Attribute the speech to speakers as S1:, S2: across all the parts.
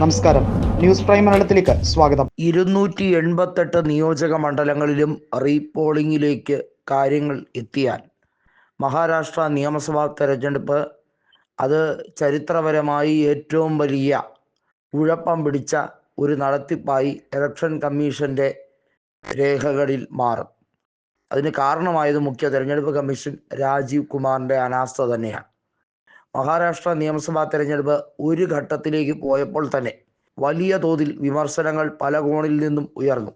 S1: നമസ്കാരം. News prime മലയാളത്തിലേക്ക് സ്വാഗതം.
S2: ഇരുന്നൂറ്റി എൺപത്തെട്ട് നിയോജക മണ്ഡലങ്ങളിലും റീപോളിംഗിലേക്ക് കാര്യങ്ങൾ എത്തിയാൽ മഹാരാഷ്ട്ര നിയമസഭാ തെരഞ്ഞെടുപ്പ് അത് ചരിത്രപരമായി ഏറ്റവും വലിയ കുഴപ്പം പിടിച്ച ഒരു നടത്തിപ്പായി ഇലക്ഷൻ കമ്മീഷന്റെ രേഖകളിൽ മാറും. അതിന് കാരണമായത് മുഖ്യ തെരഞ്ഞെടുപ്പ് കമ്മീഷൻ രാജീവ് കുമാറിന്റെ അനാസ്ഥ തന്നെയാണ്. മഹാരാഷ്ട്ര നിയമസഭാ തെരഞ്ഞെടുപ്പ് ഒരു ഘട്ടത്തിലേക്ക് പോയപ്പോൾ തന്നെ വലിയ തോതിൽ വിമർശനങ്ങൾ പല കോണിൽ നിന്നും ഉയർന്നു.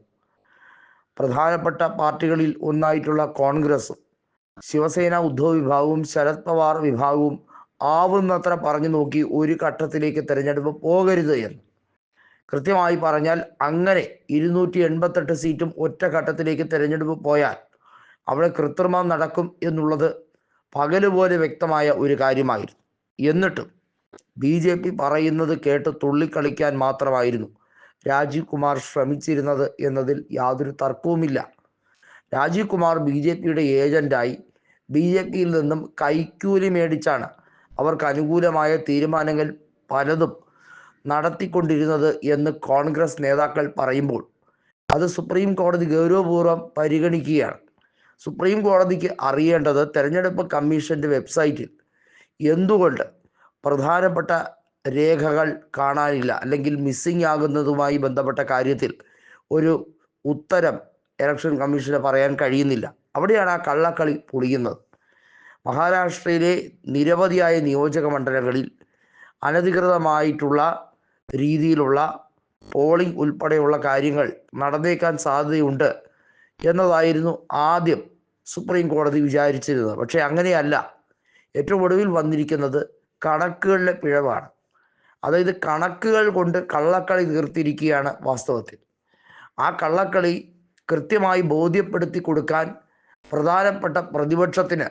S2: പ്രധാനപ്പെട്ട പാർട്ടികളിൽ ഒന്നായിട്ടുള്ള കോൺഗ്രസും ശിവസേന ഉദ്ധവ് വിഭാഗവും ശരത് പവാർ വിഭാഗവും ആവുന്നത്ര പറഞ്ഞു നോക്കി ഒരു ഘട്ടത്തിലേക്ക് തെരഞ്ഞെടുപ്പ് പോകരുത് എന്ന്. കൃത്യമായി പറഞ്ഞാൽ അങ്ങനെ ഇരുന്നൂറ്റി എൺപത്തെട്ട് സീറ്റും ഒറ്റ ഘട്ടത്തിലേക്ക് തിരഞ്ഞെടുപ്പ് പോയാൽ അവിടെ കൃത്രിമം നടക്കും എന്നുള്ളത് പകലുപോലെ വ്യക്തമായ ഒരു കാര്യമായിരുന്നു. എന്നിട്ടും ബി ജെ പി പറയുന്നത് കേട്ട് തുള്ളിക്കളിക്കാൻ മാത്രമായിരുന്നു. രാജീവ് കുമാർ ശ്രമിച്ചിരുന്നത് എന്നതിൽ യാതൊരു തർക്കവുമില്ല. രാജീവ് കുമാർ ബി ജെ പിയുടെ ഏജന്റായി ബി ജെ പിയിൽ നിന്നും കൈക്കൂലി മേടിച്ചാണ് അവർക്ക് അനുകൂലമായ തീരുമാനങ്ങൾ പലതും നടത്തിക്കൊണ്ടിരുന്നത് എന്ന് കോൺഗ്രസ് നേതാക്കൾ പറയുമ്പോൾ അത് സുപ്രീം കോടതി ഗൗരവപൂർവം പരിഗണിക്കുകയാണ്. സുപ്രീം കോടതിക്ക് അറിയേണ്ടത് തെരഞ്ഞെടുപ്പ് കമ്മീഷന്റെ വെബ്സൈറ്റിൽ എന്തുകൊണ്ട് പ്രധാനപ്പെട്ട രേഖകൾ കാണാനില്ല അല്ലെങ്കിൽ മിസ്സിംഗ് ആകുന്നതുമായി ബന്ധപ്പെട്ട കാര്യത്തിൽ ഒരു ഉത്തരം ഇലക്ഷൻ കമ്മീഷന് പറയാൻ കഴിയുന്നില്ല? അവിടെയാണ് ആ കള്ളക്കളി പൊളിയുന്നത്. മഹാരാഷ്ട്രയിലെ നിരവധിയായ നിയോജക മണ്ഡലങ്ങളിൽ അനധികൃതമായിട്ടുള്ള രീതിയിലുള്ള പോളിംഗ് ഉൾപ്പെടെയുള്ള കാര്യങ്ങൾ നടന്നേക്കാൻ സാധ്യതയുണ്ട് എന്നതായിരുന്നു ആദ്യം സുപ്രീം കോടതി വിചാരിച്ചിരുന്നത്. പക്ഷേ അങ്ങനെയല്ല. ഏറ്റവും ഒടുവിൽ വന്നിരിക്കുന്നത് കണക്കുകളിലെ പിഴവാണ്. അതായത് കണക്കുകൾ കൊണ്ട് കള്ളക്കളി തീർത്തിരിക്കുകയാണ് വാസ്തവത്തിൽ. ആ കള്ളക്കളി കൃത്യമായി ബോധ്യപ്പെടുത്തി കൊടുക്കാൻ പ്രധാനപ്പെട്ട പ്രതിപക്ഷത്തിന്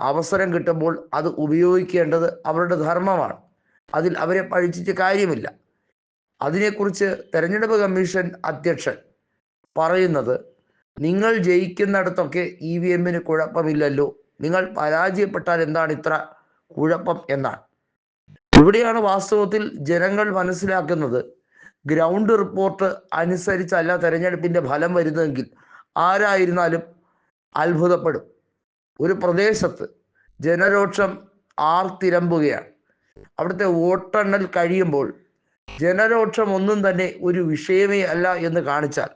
S2: അവസരം കിട്ടുമ്പോൾ അത് ഉപയോഗിക്കേണ്ടത് അവരുടെ ധർമ്മമാണ്. അതിൽ അവരെ പഴിച്ചിട്ട് കാര്യമില്ല. അതിനെക്കുറിച്ച് തെരഞ്ഞെടുപ്പ് കമ്മീഷൻ അധ്യക്ഷൻ പറയുന്നത് നിങ്ങൾ ജയിക്കുന്നിടത്തൊക്കെ ഇ വി എമ്മിന് കുഴപ്പമില്ലല്ലോ നിങ്ങൾ പരാജയപ്പെട്ടാൽ എന്താണ് ഇത്ര കുഴപ്പം എന്നാണ് ഇവിടെയാണ് വാസ്തവത്തിൽ ജനങ്ങൾ മനസ്സിലാക്കുന്നത്. ഗ്രൗണ്ട് റിപ്പോർട്ട് അനുസരിച്ചല്ല തെരഞ്ഞെടുപ്പിന്റെ ഫലം വരുന്നതെങ്കിൽ ആരായിരുന്നാലും അത്ഭുതപ്പെടും. ഒരു പ്രദേശത്ത് ജനരോക്ഷം ആർത്തിരമ്പുകയാണ്. അവിടുത്തെ വോട്ടെണ്ണൽ കഴിയുമ്പോൾ ജനരോക്ഷം ഒന്നും തന്നെ ഒരു വിഷയമേ അല്ല എന്ന് കാണിച്ചാൽ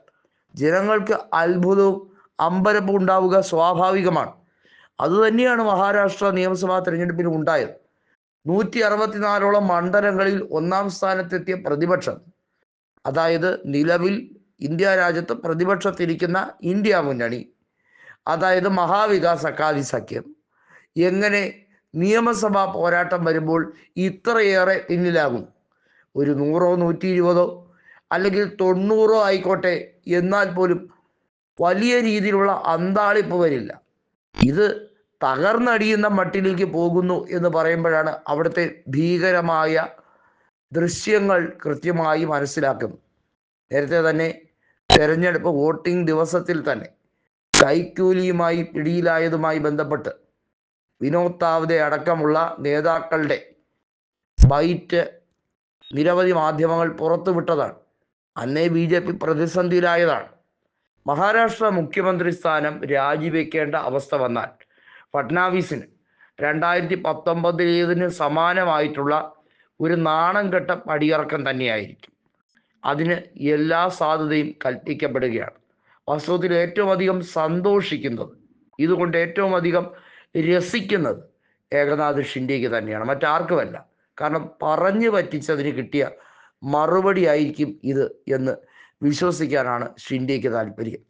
S2: ജനങ്ങൾക്ക് അത്ഭുതവും അമ്പരപ്പും ഉണ്ടാവുക സ്വാഭാവികമാണ്. അതുതന്നെയാണ് മഹാരാഷ്ട്ര നിയമസഭാ തെരഞ്ഞെടുപ്പിൽ ഉണ്ടായത്. നൂറ്റി അറുപത്തിനാലോളം മണ്ഡലങ്ങളിൽ ഒന്നാം സ്ഥാനത്തെത്തിയ പ്രതിപക്ഷം അതായത് നിലവിൽ ഇന്ത്യ രാജ്യത്ത് പ്രതിപക്ഷത്തിരിക്കുന്ന ഇന്ത്യ മുന്നണി അതായത് മഹാവികാസ് അക്കാദി സഖ്യം എങ്ങനെ നിയമസഭാ പോരാട്ടം വരുമ്പോൾ ഇത്രയേറെ പിന്നിലാകും? ഒരു നൂറോ നൂറ്റി ഇരുപതോ അല്ലെങ്കിൽ തൊണ്ണൂറോ ആയിക്കോട്ടെ എന്നാൽ പോലും വലിയ രീതിയിലുള്ള അന്താളിപ്പ് വരില്ല. ഇത് തകർന്നടിയുന്ന മട്ടിലേക്ക് പോകുന്നു എന്ന് പറയുമ്പോഴാണ് അവിടുത്തെ ഭീകരമായ ദൃശ്യങ്ങൾ കൃത്യമായി മനസ്സിലാക്കുന്നത്. നേരത്തെ തന്നെ തെരഞ്ഞെടുപ്പ് വോട്ടിംഗ് ദിവസത്തിൽ തന്നെ കൈക്കൂലിയുമായി പിടിയിലായതുമായി ബന്ധപ്പെട്ട് വിനോദ് താവ്ദെ അടക്കമുള്ള നേതാക്കളുടെ ബൈറ്റ് നിരവധി മാധ്യമങ്ങൾ പുറത്തുവിട്ടതാണ്. അന്നേ ബി ജെ പി പ്രതിസന്ധിയിലായതാണ്. മഹാരാഷ്ട്ര മുഖ്യമന്ത്രി സ്ഥാനം രാജിവെക്കേണ്ട അവസ്ഥ വന്നാൽ ഫട്നാവിസിന് രണ്ടായിരത്തി പത്തൊമ്പതിലേതിന് സമാനമായിട്ടുള്ള ഒരു നാണം കെട്ട പടിയിറക്കം തന്നെയായിരിക്കും. അതിന് എല്ലാ സാധ്യതയും കൽപ്പിക്കപ്പെടുകയാണ്. വാസ്തവത്തിൽ ഏറ്റവും അധികം സന്തോഷിക്കുന്നത് ഇതുകൊണ്ട് ഏറ്റവും അധികം രസിക്കുന്നത് ഏകനാഥ് ഷിൻഡേക്ക് തന്നെയാണ്. മറ്റാർക്കുമല്ല. കാരണം പറഞ്ഞു പറ്റിച്ചതിന് കിട്ടിയ മറുപടി ആയിരിക്കും ഇത് എന്ന് വിശ്വസിക്കാനാണ് ഷിൻഡേക്ക് താല്പര്യം.